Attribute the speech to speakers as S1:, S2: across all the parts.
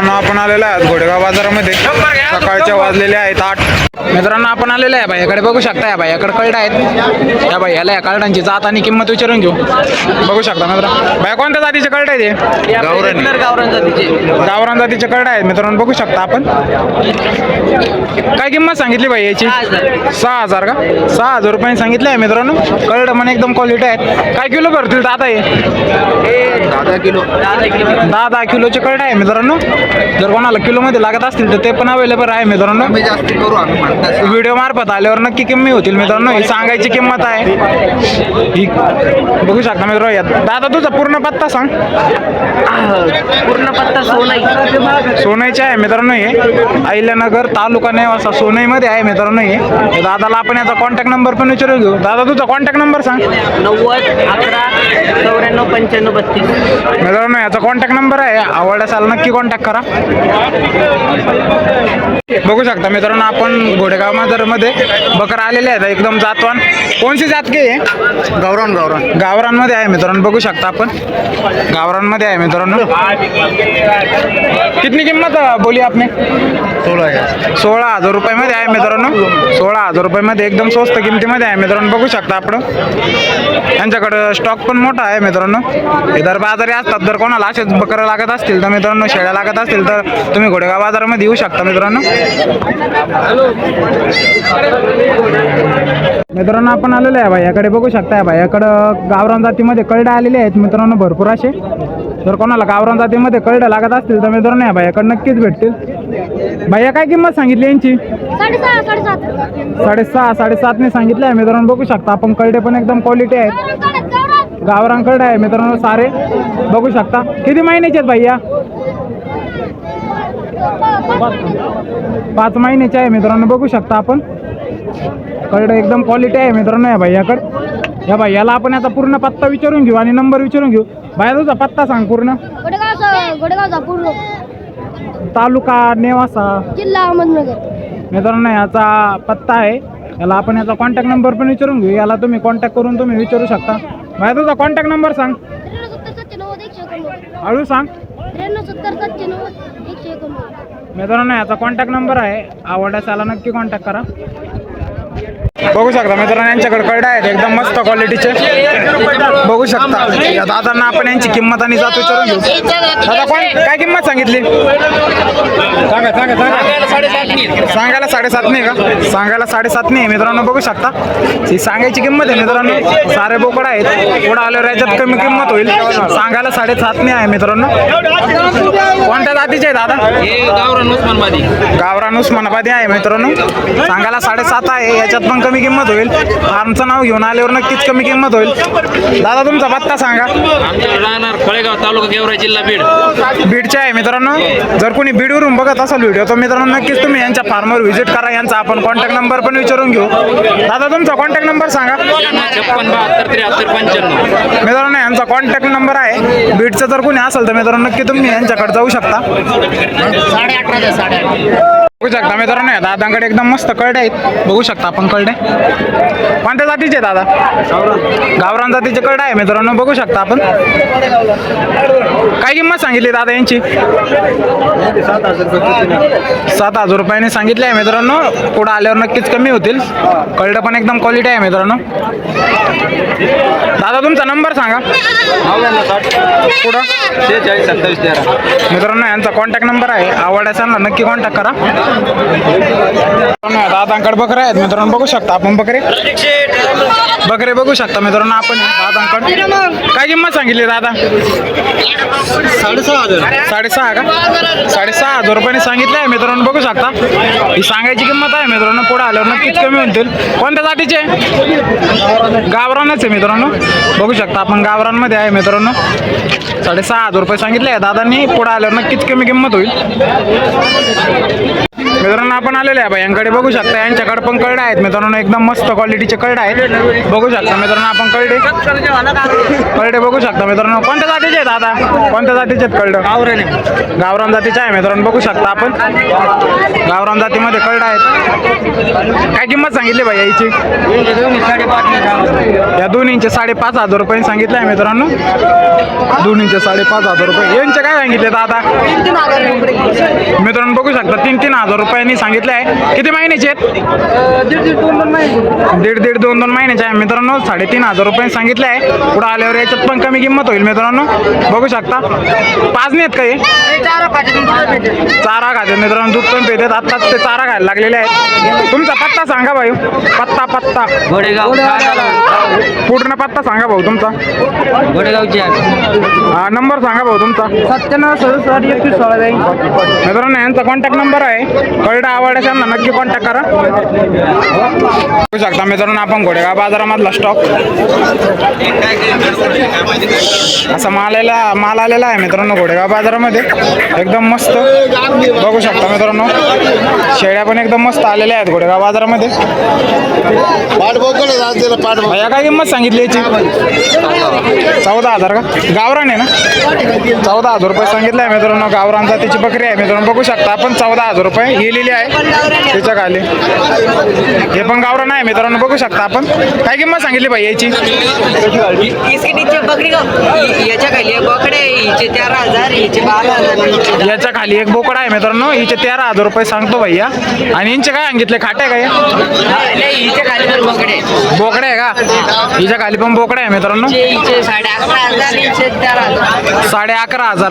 S1: from आपण आलेलो आहे घोडेगाव बाजारामध्ये. सकाळच्या वाजलेले आहेत आठ. मित्रांनो आपण आलेलो आहे भाईकडे बघू शकता या भाईकडे कळड आहेत. या भाई याला या कळडांची जात आणि किंमत विचारून घेऊ. बघू शकता मित्र. भाई कोणत्या जातीचे कळड आहे ते
S2: गावरान. गावरान जातीचे.
S1: गावरान जातीचे कळड आहेत मित्रांनो बघू शकता आपण. काय किंमत सांगितली भाई याची? सहा हजार. का? सहा हजार रुपये सांगितले आहे मित्रांनो. कळड पण एकदम क्वालिटी आहेत. काय किलो भरतील दादा हे?
S2: दहा दहा किलो.
S1: दहा दहा किलोचे कळड आहे मित्रांनो. जर कोणाला किलोमध्ये लागत असतील तर ते पण अवेलेबल आहे मित्रांनो.
S2: कमी जास्त करू आम्ही म्हणतात.
S1: व्हिडिओ मार्फत आल्यावर नक्की किंमत होतील मित्रांनो. ही सांगायची किंमत आहे. ही बघू शकता मित्र दादा तुझा पूर्ण पत्ता सांग.
S2: पूर्ण पत्ता सोनाई.
S1: सोनईचे आहे मित्रांनो हे. अहिल्यानगर तालुका नेवासा सोनईमध्ये आहे मित्रांनो हे. तर दादाला आपण याचा कॉन्टॅक्ट नंबर पण विचारून घेऊ. दादा तुझा कॉन्टॅक्ट नंबर सांग.
S2: नव्वद अकरा चौऱ्याण्णव पंच्याण्णव बत्तीस.
S1: मित्रांनो याचा कॉन्टॅक्ट नंबर आहे. आवडल्यास आला नक्की कॉन्टॅक्ट करा. बघू शकता मित्रांनो आपण घोडेगावमध्ये बकर आलेले आहेत. एकदम जातवान. कोणची जात आहे
S2: गावरान गावरान.
S1: गावरांमध्ये आहे मित्रांनो बघू शकता आपण. गावरांमध्ये आहे मित्रांनो. कितनी किंमत बोली आपने?
S2: सोळा
S1: सोळा हजार रुपयामध्ये आहे मित्रांनो. सोळा हजार रुपयामध्ये एकदम स्वस्त किमतीमध्ये आहे मित्रांनो. बघू शकता आपण. यांच्याकडं स्टॉक पण मोठा आहे मित्रांनो. इतर बाजारी असतात. जर कोणाला असेच बकरं लागत असतील तर मित्रांनो शेळ्या लागत असतील तर तुम्ही घोडेगाव बाजारामध्ये येऊ शकता मित्रांनो. मित्रांनो आपण आलेलो आहे भाईयाकडे बघू शकता भाईयाकडं गावरान जातीमध्ये कळडे आलेले आहेत मित्रांनो. भरपूर असे. जर कोणाला गावरान जातीमध्ये कळडे लागत असतील तर मित्रांनो या भाईयाकडे नक्कीच भेटतील? भाईया काय किंमत सांगितली यांची?
S3: साडेसहा साडेसात.
S1: साडेसहा साडेसातने सांगितले आहे. मित्रांनो बघू शकता आपण कळडे पण एकदम क्वालिटी आहेत. कळडे आहे मित्रांनो सारे. बघू शकता. किती महिन्याचे आहेत भैया?
S3: पाच
S1: महिन्याचे आहे मित्रांनो बघू शकता आपण. कळडे एकदम क्वालिटी आहे मित्रांनो या भैयाकडे. या भैयाला आपण याचा पूर्ण पत्ता विचारून घेऊ आणि नंबर विचारून घेऊ. बाया तुझा पत्ता सांग पूर्ण. तालुका नेवासा.
S3: जिल्हा अहमदनगर.
S1: मित्रांनो याचा पत्ता आहे. याला आपण याचा कॉन्टॅक्ट नंबर पण विचारून घेऊ. याला तुम्ही कॉन्टॅक्ट करून तुम्ही विचारू शकता. बाया तुझा कॉन्टॅक्ट नंबर सांग. हळू सांग. मित्रांनो याचा कॉन्टॅक्ट नंबर आहे. आवडल्यास याला नक्की कॉन्टॅक्ट करा. बघू शकता मित्रांनो यांच्याकडे कळडे आहेत एकदम मस्त क्वालिटीचे बघू शकता. या दादांना आपण यांची किंमत आणि जात विचारून घेऊ. दादा कोण? काय किंमत सांगितली? सांगा सांगा सांगा. सांगायला साडेसात नाही का? सांगायला साडेसात नाही. मित्रांनो बघू शकता. ही सांगायची किंमत आहे मित्रांनो. सारे बोकड आहेत. पुढे आल्यावर याच्यात कमी किंमत होईल. सांगायला साडेसात नाही आहे मित्रांनो. कोणत्या जातीचे आहे दादा?
S2: गावरान उस्मानबादी
S1: आहे मित्रांनो. सांगायला साडेसात आहे. याच्यात पण कमी किंमत होईल. फार्मचं नाव घेऊन आल्यावर नक्कीच कमी किंमत होईल. दादा तुमचा पत्ता सांगा.
S4: राहणार फळेगाव तालुका गेवराई जिल्हा बीड.
S1: बीडचे आहे मित्रांनो. जर कोणी बीडवरून बघत असाल व्हिडिओ तर मित्रांनो नक्कीच तुम्ही यांच्या फार्मवर व्हिजिट करा यांचा आपण कॉन्टॅक्ट नंबर पण विचारून घेऊ. दादा तुमचा कॉन्टॅक्ट नंबर सांगा.
S4: छप्पन बहात्तर त्र्याहत्तर पंच्याण्णव.
S1: मित्रांनो यांचा कॉन्टॅक्ट नंबर आहे. बीडचं जर कोणी असेल तर मित्रांनो नक्की तुम्ही यांच्याकडे जाऊ शकता.
S2: साडे अकरा साडे
S1: बघू शकता मित्रांनो या दादांकडे एकदम मस्त कळडे आहेत. बघू शकता आपण कळडे. कोणत्या जातीचे आहे दादा? गावरान जातीचे कळडे आहे मित्रांनो बघू शकता आपण. काय किंमत सांगितली दादा यांची? सात हजार रुपयाने सांगितले आहे मित्रांनो. पुढे आल्यावर नक्कीच कमी होतील. कळडं पण एकदम क्वालिटी आहे मित्रांनो. दादा तुमचा नंबर सांगा. पुढं. मित्रांनो यांचा कॉन्टॅक्ट नंबर आहे. आवडल्यास नक्की कॉन्टॅक्ट करा. दादांकडे बकरे आहेत. मित्रांनो बघू शकता आपण बकरे? बकरे बघू शकता मित्रांनो आपण दादांकडे काय किंमत सांगितली दादा?
S2: साडेसहा हजार.
S1: साडेसहा का? साडेसहा हजार रुपयाने सांगितलं आहे मित्रांनो बघू शकता. ही सांगायची किंमत आहे मित्रांनो पुढे आल्यावर नक्कीच कमी होतील कोणत्या जातीचे? गावरानच आहे मित्रांनो. बघू शकता आपण गावरानमध्ये आहे मित्रांनो. साडेसहा हजार रुपये सांगितले आहे दादांनी. पुढे आल्यावर नक्कीच कमी किंमत होईल. मित्रांनो आपण आलेले आहे. यांकडे बघू शकता यांच्याकडे पण कळडे आहेत. मित्रांनो एकदम मस्त क्वालिटीचे कळडे आहेत. बघू शकता मित्रांनो आपण कळडे कळडे बघू शकता मित्रांनो. कोणत्या जातीचे आहेत दादा कोणत्या जातीचे आहेत कळडं? गावरान. गावरान जातीचे आहे मित्रांनो. बघू शकता आपण. गावरान जातीमध्ये कळडं आहेत. काय किंमत सांगितली भाई याची? या दोन्हींचे साडेपाच हजार रुपये सांगितले आहे मित्रांनो. दोन्हींचे साडेपाच हजार रुपये. यांचे काय सांगितले दादा बघू शकता तीन तीन हजार रुपयांनी सांगितले आहे. किती महिन्याचे आहेत? दीड दीड दोन दोन महिन्याचे आहे. मित्रांनो साडेतीन हजार रुपये सांगितले आहे. पुढे आल्यावर याच्यात पण कमी किंमत होईल मित्रांनो. बघू शकता. पाच नाहीत काही चारा खाते. मित्रांनो दूध पण पितात. आत्ताच ते चारा खायला लागलेले आहेत. तुमचा पत्ता सांगा भाऊ. पत्ता पत्ता.
S2: गोडेगाव
S1: पूर्ण पत्ता सांगा भाऊ तुमचा.
S2: गोडेगावची
S1: हा नंबर सांगा भाऊ तुमचा.
S2: सत्त्याण्णव सदुसष्ट एकवीस सोळा
S1: मित्रांनो यांचा कॉन्टॅक्ट नंबर आहे. कळडा आवडायचा नक्की कॉन्टॅक्ट करा. बघू शकता मित्रांनो आपण घोडेगाव बाजारामधला स्टॉक असा माल आलेला माल आलेला आहे मित्रांनो घोडेगाव बाजारामध्ये. एकदम मस्त. बघू शकता मित्रांनो शेळ्या पण एकदम मस्त आलेल्या आहेत घोडेगाव बाजारामध्ये. या काय किंमत सांगितली याची? चौदा हजार का? गावरान आहे ना? चौदा हजार रुपये सांगितलं आहे मित्रांनो गावरान त्याची बकरी आहे मित्रांनो. बघू शकता आपण चौदा हजार रुपये. ही लिहिली आहे. त्याच्याखाली. हे पण गावरान आहे मित्रांनो बघू शकता आपण. काय किंमत सांगितली भाई याची?
S2: याच्या खाली एक बोकडे आहे, हिचे हिचे हिचे
S1: मित्रांनो. हिचे तेरा हजार रुपये सांगतो भैया. आणि यांचे काय सांगितले? खाटे काय?
S2: नाही हिचे बोकडे आहे.
S1: का? हिच्या खाली पण बोकडे आहे मित्रांनो.
S2: हिचे हिचे साडे अकरा हजार हिचे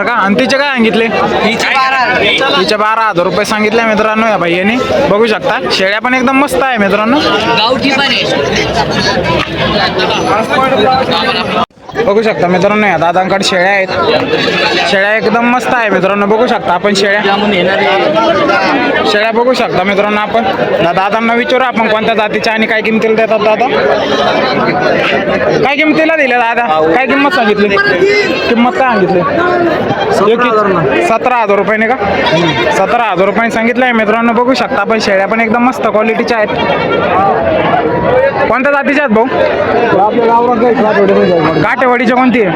S1: का? आणि तिचे काय सांगितले?
S2: हिचे बारा हजार
S1: रुपये सांगितले मित्रांनो. मित्रांनो या भाईयाने बघू शकता शेळ्या पण एकदम मस्त आहे मित्रांनो.
S2: गावठी पण आहे.
S1: बघू शकता मित्रांनो या दादांकडे शेळ्या आहेत. शेळ्या एकदम मस्त आहे मित्रांनो बघू शकता आपण शेळ्या. शेळ्या बघू शकता मित्रांनो आपण. दादांना विचारू आपण कोणत्या जातीच्या आणि काय किमतीला देतात दादा. काय किमतीला दिल्या दादा? काय किंमत सांगितली? किंमत काय सांगितली? सतरा हजार रुपयाने का? सतरा हजार रुपयाने सांगितलं आहे मित्रांनो बघू शकता आपण. शेळ्या पण एकदम मस्त क्वालिटीच्या आहेत. कोणत्या जातीच्या आहेत भाऊ? काटेवाडीच्या कोणती? आहे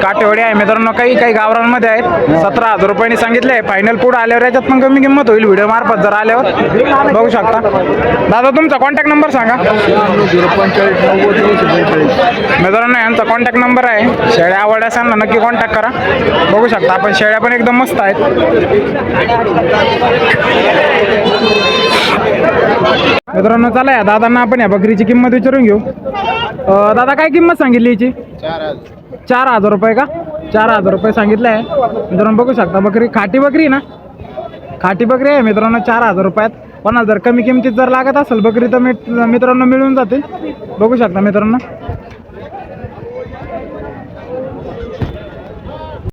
S1: काटेवाडी आहे. मित्रांनो काही काही गावरांमध्ये आहेत. सतरा हजार रुपयांनी सांगितले फायनल पुढे आल्यावर याच्यात पण कमी किंमत होईल. व्हिडिओ मार्फत जर आल्यावर. बघू शकता. दादा तुमचा कॉन्टॅक्ट नंबर सांगा. मित्रांनो यांचा कॉन्टॅक्ट नंबर आहे. शेळ्या आवड असेल ना नक्की कॉन्टॅक्ट करा. बघू शकता. आपण शेळ्या पण एकदम मस्त आहेत. मित्रांनो चला या. दादांना आपण या बकरीची किंमत विचारून घेऊ. अं, दादा काय किंमत सांगितली याची चार हजार. रुपये का? चार हजार रुपये सांगितले आहे. मित्रांनो बघू शकता बकरी खाटी बकरी ना? खाटी बकरी आहे मित्रांनो चार हजार रुपयात. कोणाला जर कमी किमतीत जर लागत असेल बकरी तर मित- मित्रांनो मिळून जाते बघू शकता मित्रांनो.